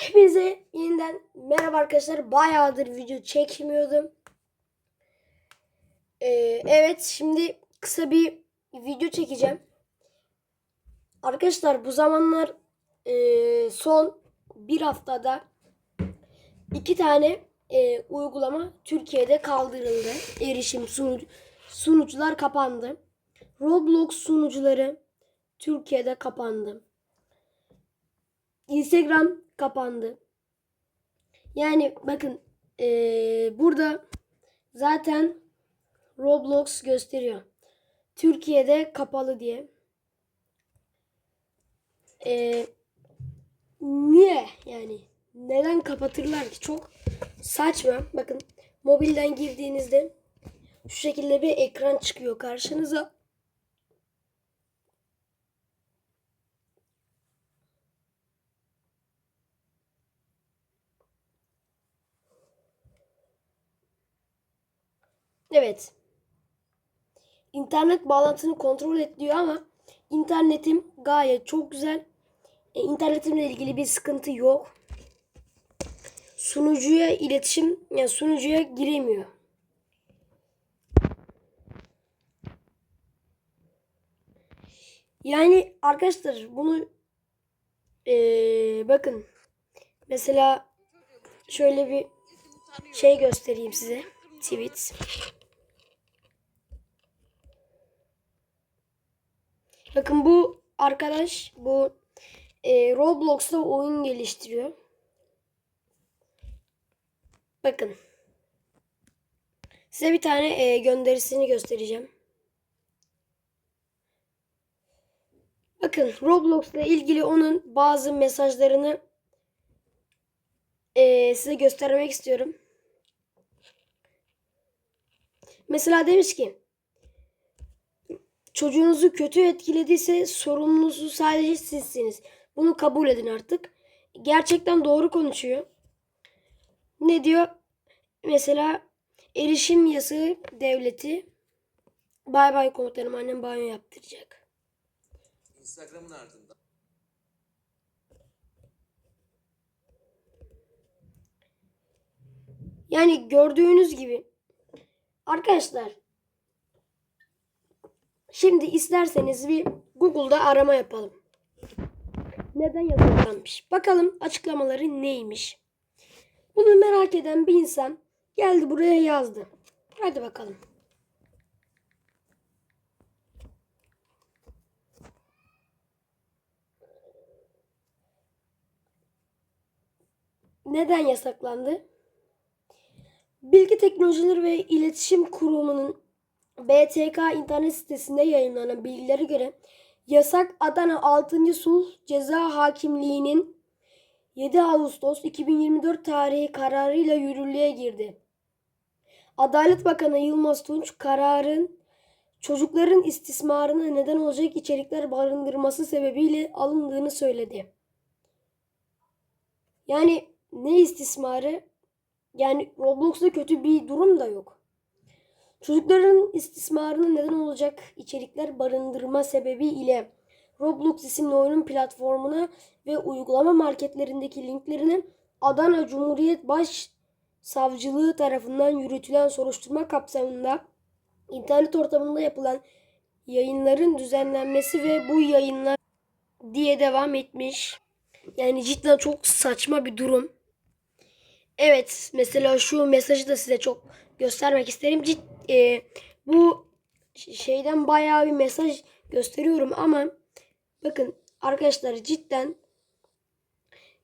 Hepinize yeniden merhaba arkadaşlar. Bayağıdır video çekmiyordum. Ee, evet şimdi kısa bir video çekeceğim. Arkadaşlar bu zamanlar e, son bir haftada iki tane e, uygulama Türkiye'de kaldırıldı. Erişim sunu- sunucular kapandı. Roblox sunucuları Türkiye'de kapandı. Instagram kapandı. Yani bakın eee, burada zaten Roblox gösteriyor. Türkiye'de kapalı diye. Eee, niye yani? Neden kapatırlar ki? Çok saçma. Bakın mobilden girdiğinizde şu şekilde bir ekran çıkıyor karşınıza. Evet. İnternet bağlantını kontrol et diyor ama internetim gayet çok güzel. E, internetimle ilgili bir sıkıntı yok. Sunucuya iletişim, yani sunucuya giremiyor. Yani arkadaşlar bunu eee, bakın mesela şöyle bir şey göstereyim size. Tweet. Bakın bu arkadaş bu e, Roblox'ta oyun geliştiriyor. Bakın. Size bir tane e, gönderisini göstereceğim. Bakın Roblox'la ilgili onun bazı mesajlarını e, size göstermek istiyorum. Mesela demiş ki çocuğunuzu kötü etkilediyse sorumlusu sadece sizsiniz. Bunu kabul edin artık. Gerçekten doğru konuşuyor. Ne diyor? Mesela erişim yasağı devleti bay bay komutanım annem banyo yaptıracak. Instagram'ın ardından Yani gördüğünüz gibi arkadaşlar şimdi isterseniz bir Google'da arama yapalım. Neden yasaklanmış? Bakalım açıklamaları neymiş? Bunu merak eden bir insan geldi buraya yazdı. Hadi bakalım. Neden yasaklandı? Bilgi Teknolojileri ve İletişim Kurumu'nun BTK internet sitesinde yayınlanan bilgilere göre yasak Adana 6. Sulh Ceza Hakimliği'nin 7 Ağustos 2024 tarihi kararıyla yürürlüğe girdi. Adalet Bakanı Yılmaz Tunç kararın çocukların istismarına neden olacak içerikler barındırması sebebiyle alındığını söyledi. Yani ne istismarı? Yani Roblox'ta kötü bir durum da yok. Çocukların istismarına neden olacak içerikler barındırma sebebiyle Roblox isimli oyunun platformuna ve uygulama marketlerindeki linklerini Adana Cumhuriyet Başsavcılığı tarafından yürütülen soruşturma kapsamında internet ortamında yapılan yayınların düzenlenmesi ve bu yayınlar diye devam etmiş. Yani cidden çok saçma bir durum. Evet mesela şu mesajı da size çok göstermek isterim. Cid, e, bu şeyden bayağı bir mesaj gösteriyorum ama bakın arkadaşlar cidden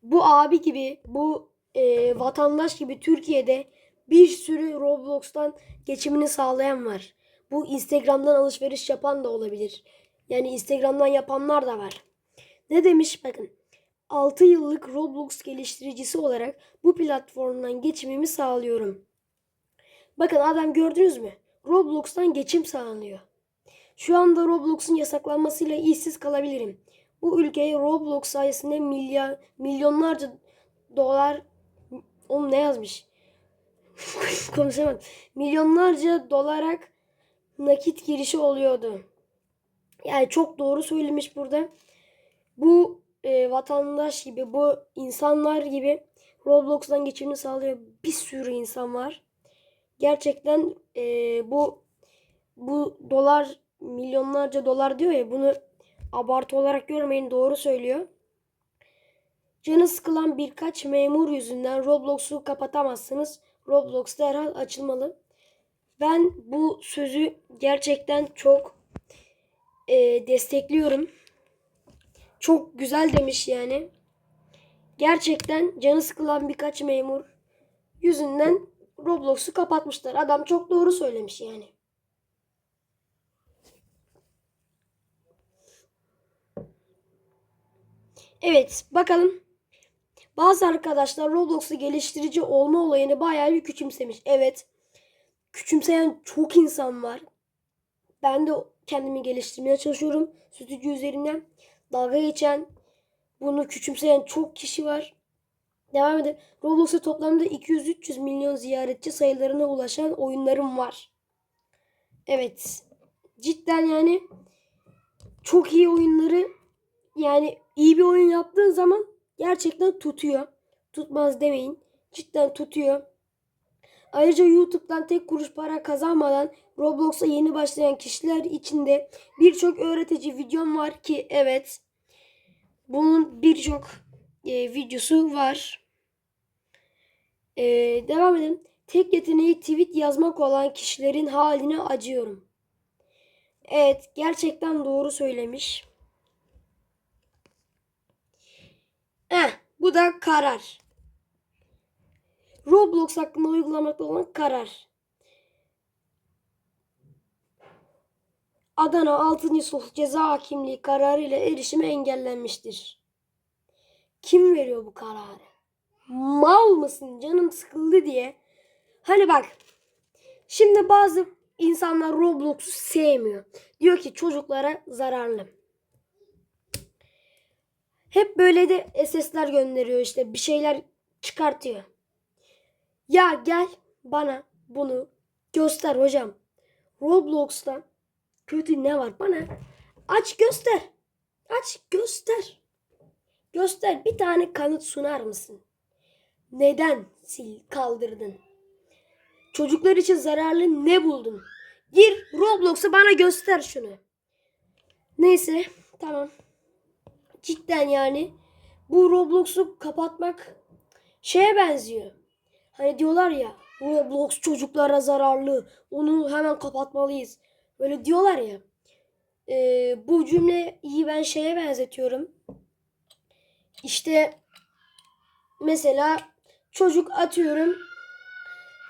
bu abi gibi bu e, vatandaş gibi Türkiye'de bir sürü Roblox'tan geçimini sağlayan var. Bu Instagram'dan alışveriş yapan da olabilir. Yani Instagram'dan yapanlar da var. Ne demiş bakın. 6 yıllık Roblox geliştiricisi olarak bu platformdan geçimimi sağlıyorum. Bakın adam gördünüz mü? Roblox'tan geçim sağlanıyor. Şu anda Roblox'un yasaklanmasıyla işsiz kalabilirim. Bu ülkeye Roblox sayesinde milyar, milyonlarca dolar... Oğlum ne yazmış? Konuşamadım. Milyonlarca dolarak nakit girişi oluyordu. Yani çok doğru söylemiş burada. Bu e, vatandaş gibi bu insanlar gibi Roblox'tan geçimini sağlıyor bir sürü insan var. Gerçekten e, bu bu dolar milyonlarca dolar diyor ya bunu abartı olarak görmeyin doğru söylüyor. Canı sıkılan birkaç memur yüzünden Roblox'u kapatamazsınız. Roblox derhal açılmalı. Ben bu sözü gerçekten çok e, destekliyorum. Çok güzel demiş yani. Gerçekten canı sıkılan birkaç memur yüzünden Roblox'u kapatmışlar. Adam çok doğru söylemiş yani. Evet bakalım. Bazı arkadaşlar Roblox'ta geliştirici olma olayını bayağı bir küçümsemiş. Evet. Küçümseyen çok insan var. Ben de kendimi geliştirmeye çalışıyorum. Stüdyo üzerinden. Dalga geçen, bunu küçümseyen çok kişi var. Devam edelim. Roblox'ta toplamda 200-300 milyon ziyaretçi sayılarına ulaşan oyunlarım var. Evet. Cidden yani çok iyi oyunları yani iyi bir oyun yaptığın zaman gerçekten tutuyor. Tutmaz demeyin. Cidden tutuyor. Ayrıca YouTube'dan tek kuruş para kazanmadan Roblox'a yeni başlayan kişiler için de birçok öğretici videom var ki evet bunun birçok e, videosu var. E, devam edelim. Tek yeteneği tweet yazmak olan kişilerin haline acıyorum. Evet gerçekten doğru söylemiş. Eh, bu da karar. Roblox hakkında uygulamakta olan karar. Adana 6. Sulh Ceza Hakimliği kararı ile erişime engellenmiştir. Kim veriyor bu kararı? Mal mısın canım sıkıldı diye. Hani bak şimdi bazı insanlar Roblox'u sevmiyor. Diyor ki çocuklara zararlı. Hep böyle de SS'ler gönderiyor işte bir şeyler çıkartıyor. Ya gel bana bunu göster hocam. Roblox'ta kötü ne var bana aç göster. Aç göster. Göster bir tane kanıt sunar mısın? Neden sil kaldırdın? Çocuklar için zararlı ne buldun? Gir Roblox'a bana göster şunu. Neyse tamam. Cidden yani bu Roblox'u kapatmak şeye benziyor. Hani diyorlar ya Roblox çocuklara zararlı. Onu hemen kapatmalıyız. Böyle diyorlar ya. Ee, bu cümleyi ben şeye benzetiyorum. İşte mesela çocuk atıyorum.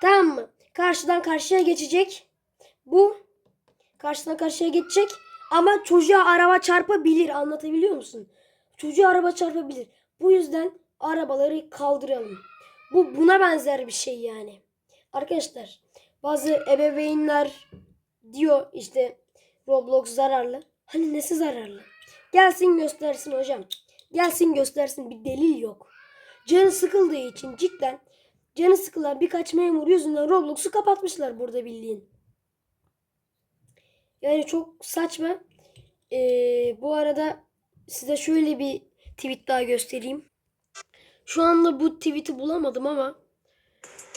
Tamam mı? Karşıdan karşıya geçecek. Bu karşıdan karşıya geçecek. Ama çocuğa araba çarpabilir. Anlatabiliyor musun? Çocuğa araba çarpabilir. Bu yüzden arabaları kaldıralım. Bu buna benzer bir şey yani. Arkadaşlar bazı ebeveynler diyor işte Roblox zararlı. Hani nesi zararlı? Gelsin göstersin hocam. Gelsin göstersin bir delil yok. Canı sıkıldığı için cidden canı sıkılan birkaç memur yüzünden Roblox'u kapatmışlar burada bildiğin. Yani çok saçma. Ee, bu arada size şöyle bir tweet daha göstereyim. Şu anda bu tweet'i bulamadım ama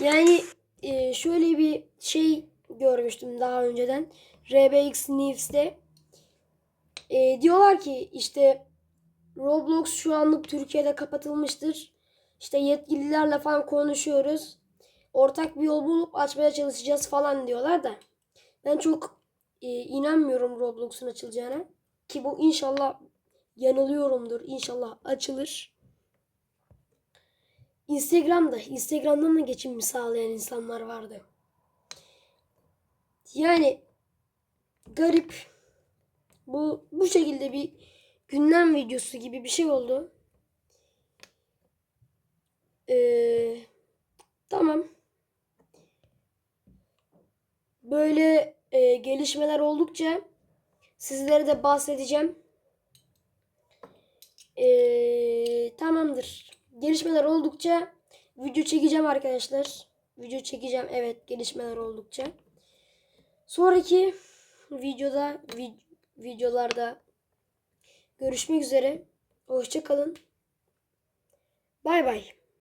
yani e, şöyle bir şey görmüştüm daha önceden. RBX News'te. E, diyorlar ki işte Roblox şu anlık Türkiye'de kapatılmıştır. İşte yetkililerle falan konuşuyoruz. Ortak bir yol bulup açmaya çalışacağız falan diyorlar da. Ben çok e, inanmıyorum Roblox'un açılacağına. Ki bu inşallah yanılıyorumdur. İnşallah açılır. Instagram'da, Instagram'dan da geçim sağlayan insanlar vardı. Yani garip. Bu bu şekilde bir gündem videosu gibi bir şey oldu. Ee, tamam. Böyle e, gelişmeler oldukça sizlere de bahsedeceğim. Ee, tamamdır. Gelişmeler oldukça video çekeceğim arkadaşlar. Video çekeceğim evet gelişmeler oldukça. Sonraki videoda vi- videolarda görüşmek üzere. Hoşça kalın. Bay bay.